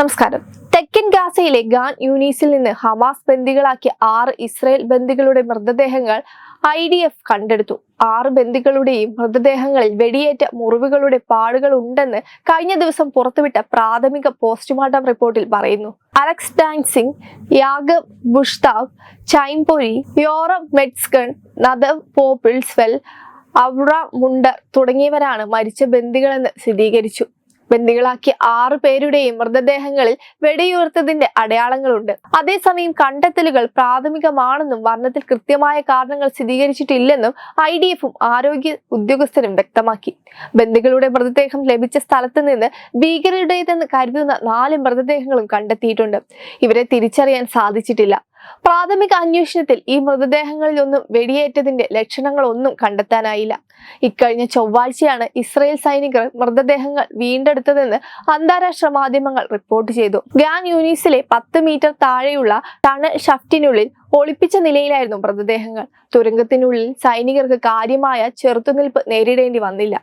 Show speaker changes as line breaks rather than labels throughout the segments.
നമസ്കാരം. തെക്കൻ ഗാസയിലെ ഗാൻ യൂനീസിൽ നിന്ന് ഹമാസ് ബന്ദികളാക്കിയ ആറ് ഇസ്രയേൽ ബന്ദികളുടെ മൃതദേഹങ്ങൾ ഐ ഡി എഫ് കണ്ടെടുത്തു. ആറ് ബന്ദികളുടെയും മൃതദേഹങ്ങളിൽ വെടിയേറ്റ മുറിവുകളുടെ പാടുകൾ ഉണ്ടെന്ന് കഴിഞ്ഞ ദിവസം പുറത്തുവിട്ട പ്രാഥമിക പോസ്റ്റ്മോർട്ടം റിപ്പോർട്ടിൽ പറയുന്നു. Alex Dancyg Yagev Buchshtav Chaim Peri Yoram Metzger Nadav Popplewell Avraham Munder തുടങ്ങിയവരാണ് മരിച്ച ബന്ദികളെന്ന് സ്ഥിരീകരിച്ചു. ബന്ദികളാക്കിയ ആറു പേരുടെയും മൃതദേഹങ്ങളിൽ വെടിയുയർത്തതിന്റെ അടയാളങ്ങളുണ്ട്. അതേസമയം കണ്ടെത്തലുകൾ പ്രാഥമികമാണെന്നും വർണത്തിൽ കൃത്യമായ കാരണങ്ങൾ സ്ഥിരീകരിച്ചിട്ടില്ലെന്നും ഐ ഡി എഫും ആരോഗ്യ ഉദ്യോഗസ്ഥരും വ്യക്തമാക്കി. ബന്ദികളുടെ മൃതദേഹം ലഭിച്ച സ്ഥലത്ത് നിന്ന് ഭീകരരുടേതെന്ന് കരുതുന്ന നാല് മൃതദേഹങ്ങളും കണ്ടെത്തിയിട്ടുണ്ട്. ഇവരെ തിരിച്ചറിയാൻ സാധിച്ചിട്ടില്ല. പ്രാഥമിക അന്വേഷണത്തിൽ ഈ മൃതദേഹങ്ങളിൽ ഒന്നും വെടിയേറ്റതിന്റെ ലക്ഷണങ്ങളൊന്നും കണ്ടെത്താനായില്ല. ഇക്കഴിഞ്ഞ ചൊവ്വാഴ്ചയാണ് ഇസ്രയേൽ സൈനികർ മൃതദേഹങ്ങൾ വീണ്ടെടുത്തതെന്ന് അന്താരാഷ്ട്ര മാധ്യമങ്ങൾ റിപ്പോർട്ട് ചെയ്തു. ഗ്രാൻഡ് യൂനീസിലെ പത്ത് മീറ്റർ താഴെയുള്ള ടണൽ ഷഫ്റ്റിനുള്ളിൽ ഒളിപ്പിച്ച നിലയിലായിരുന്നു മൃതദേഹങ്ങൾ. തുരങ്കത്തിനുള്ളിൽ സൈനികർക്ക് കാര്യമായ ചെറുത്തുനിൽപ്പ് നേരിടേണ്ടി വന്നില്ല.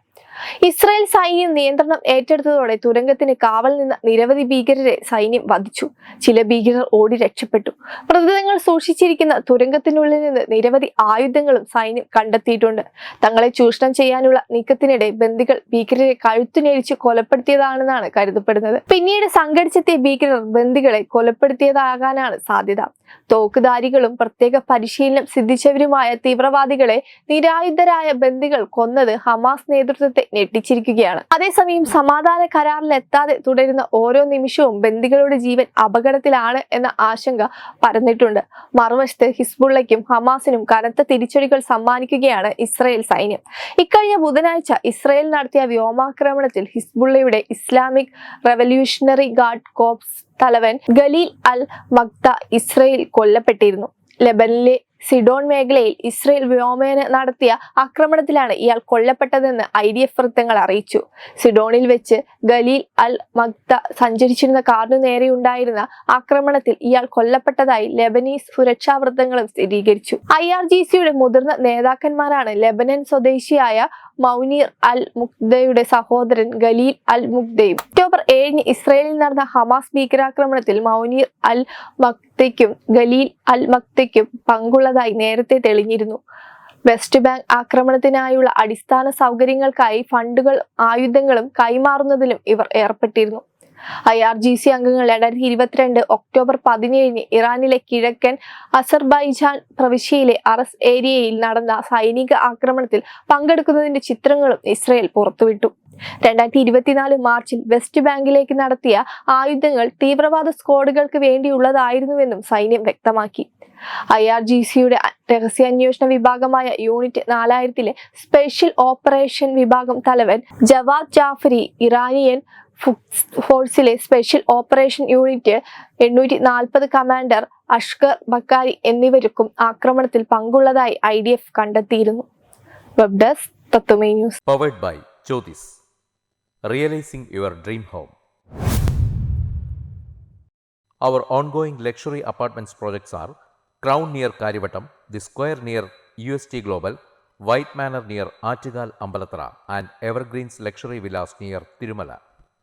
ഇസ്രായേൽ സൈന്യം നിയന്ത്രണം ഏറ്റെടുത്തതോടെ തുരങ്കത്തിന് കാവൽ നിന്ന നിരവധി ഭീകരരെ സൈന്യം വധിച്ചു. ചില ഭീകരർ ഓടി രക്ഷപ്പെട്ടു. മൃതദേഹങ്ങൾ സൂക്ഷിച്ചിരിക്കുന്ന തുരങ്കത്തിനുള്ളിൽ നിന്ന് നിരവധി ആയുധങ്ങളും സൈന്യം കണ്ടെത്തിയിട്ടുണ്ട്. തങ്ങളെ ചൂഷണം ചെയ്യാനുള്ള നീക്കത്തിനിടെ ബന്ദികൾ ഭീകരരെ കഴുത്തുനേരിച്ച് കൊലപ്പെടുത്തിയതാണെന്നാണ് കരുതപ്പെടുന്നത്. പിന്നീട് സംഘടിച്ചെത്തിയ ഭീകരർ ബന്ദികളെ കൊലപ്പെടുത്തിയതാകാനാണ് സാധ്യത. തോക്കുധാരികളും പ്രത്യേക പരിശീലനം സിദ്ധിച്ചവരുമായ തീവ്രവാദികളെ നിരായുധരായ ബന്ദികൾ കൊന്നത് ഹമാസ് നേതൃത്വത്തെ ഞെട്ടിച്ചിരിക്കുകയാണ്. അതേസമയം സമാധാന കരാറിലെത്താതെ തുടരുന്ന ഓരോ നിമിഷവും ബന്ദികളുടെ ജീവൻ അപകടത്തിലാണ് എന്ന ആശങ്ക പരന്നിട്ടുണ്ട്. മറുവശത്ത് ഹിസ്ബുള്ളയ്ക്കും ഹമാസിനും കനത്ത തിരിച്ചടികൾ സമ്മാനിക്കുകയാണ് ഇസ്രയേൽ സൈന്യം. ഇക്കഴിഞ്ഞ ബുധനാഴ്ച ഇസ്രയേൽ നടത്തിയ വ്യോമാക്രമണത്തിൽ ഹിസ്ബുള്ളയുടെ ഇസ്ലാമിക് റവല്യൂഷണറി ഗാർഡ് കോപ്സ് തലവൻ ഗലീൽ അൽ മക്ത ഇസ്രയേൽ കൊല്ലപ്പെട്ടിരുന്നു. ലെബനിലെ സിഡോൺ മേഖലയിൽ ഇസ്രയേൽ വ്യോമേന നടത്തിയ ആക്രമണത്തിലാണ് ഇയാൾ കൊല്ലപ്പെട്ടതെന്ന് ഐ ഡി എഫ് വൃത്തങ്ങൾ അറിയിച്ചു. സിഡോണിൽ വെച്ച് ഗലീൽ അൽ മക്ത സഞ്ചരിച്ചിരുന്ന കാറിനു നേരെയുണ്ടായിരുന്ന ആക്രമണത്തിൽ ഇയാൾ കൊല്ലപ്പെട്ടതായി ലെബനീസ് സുരക്ഷാ വൃത്തങ്ങളും സ്ഥിരീകരിച്ചു. ഐ ആർ ജി സിയുടെ മുതിർന്ന നേതാക്കന്മാരാണ് ലെബനൻ സ്വദേശിയായ മൗനീർ അൽ മുക്തയുടെ സഹോദരൻ ഗലീൽ അൽ മുക്തയും. ഒക്ടോബർ ഏഴിന് ഇസ്രയേലിൽ നടന്ന ഹമാസ് ഭീകരാക്രമണത്തിൽ മൗനീർ അൽ മക്തയ്ക്കും ഗലീൽ അൽ മക്തയ്ക്കും പങ്കുള്ളതായി നേരത്തെ തെളിഞ്ഞിരുന്നു. വെസ്റ്റ് ബാങ്ക് ആക്രമണത്തിനായുള്ള അടിസ്ഥാന സൗകര്യങ്ങൾക്കായി ഫണ്ടുകൾ ആയുധങ്ങളും കൈമാറുന്നതിലും ഇവർ ഏർപ്പെട്ടിരുന്നു. ഐ ആർ ജി സി അംഗങ്ങൾ രണ്ടായിരത്തി ഇരുപത്തിരണ്ട് ഒക്ടോബർ പതിനേഴിന് ഇറാനിലെ കിഴക്കൻ അസർബൈജാൻ പ്രവിശ്യയിലെ അറസ് ഏരിയയിൽ നടന്ന സൈനിക ആക്രമണത്തിൽ പങ്കെടുക്കുന്നതിന്റെ ചിത്രങ്ങളും ഇസ്രയേൽ പുറത്തുവിട്ടു. രണ്ടായിരത്തി ഇരുപത്തിനാല് മാർച്ചിൽ വെസ്റ്റ് ബാങ്കിലേക്ക് നടത്തിയ ആയുധങ്ങൾ തീവ്രവാദ സ്ക്വാഡുകൾക്ക് വേണ്ടിയുള്ളതായിരുന്നുവെന്നും സൈന്യം വ്യക്തമാക്കി. ഐ ആർ ജി സിയുടെ രഹസ്യാന്വേഷണ വിഭാഗമായ യൂണിറ്റ് നാലായിരത്തിലെ സ്പെഷ്യൽ ഓപ്പറേഷൻ വിഭാഗം തലവൻ ജവാദ് ജാഫരി ഇറാനിയൻ ഫോഴ്സിലെ സ്പെഷ്യൽ ഓപ്പറേഷൻ യൂണിറ്റ് എണ്ണൂറ്റി നാൽപ്പത് കമാൻഡർ അഷ്കർ ബക്കാരി എന്നിവർക്കും ആക്രമണത്തിൽ പങ്കുള്ളതായി ഐ ഡി എഫ് കണ്ടെത്തിയിരുന്നു. Web desk Tatwamayi news.
Powered by Jyothis realising your dream home Our ongoing luxury apartments projects are Crown near Karivattam, The Square near UST Global, White Manor near Achigal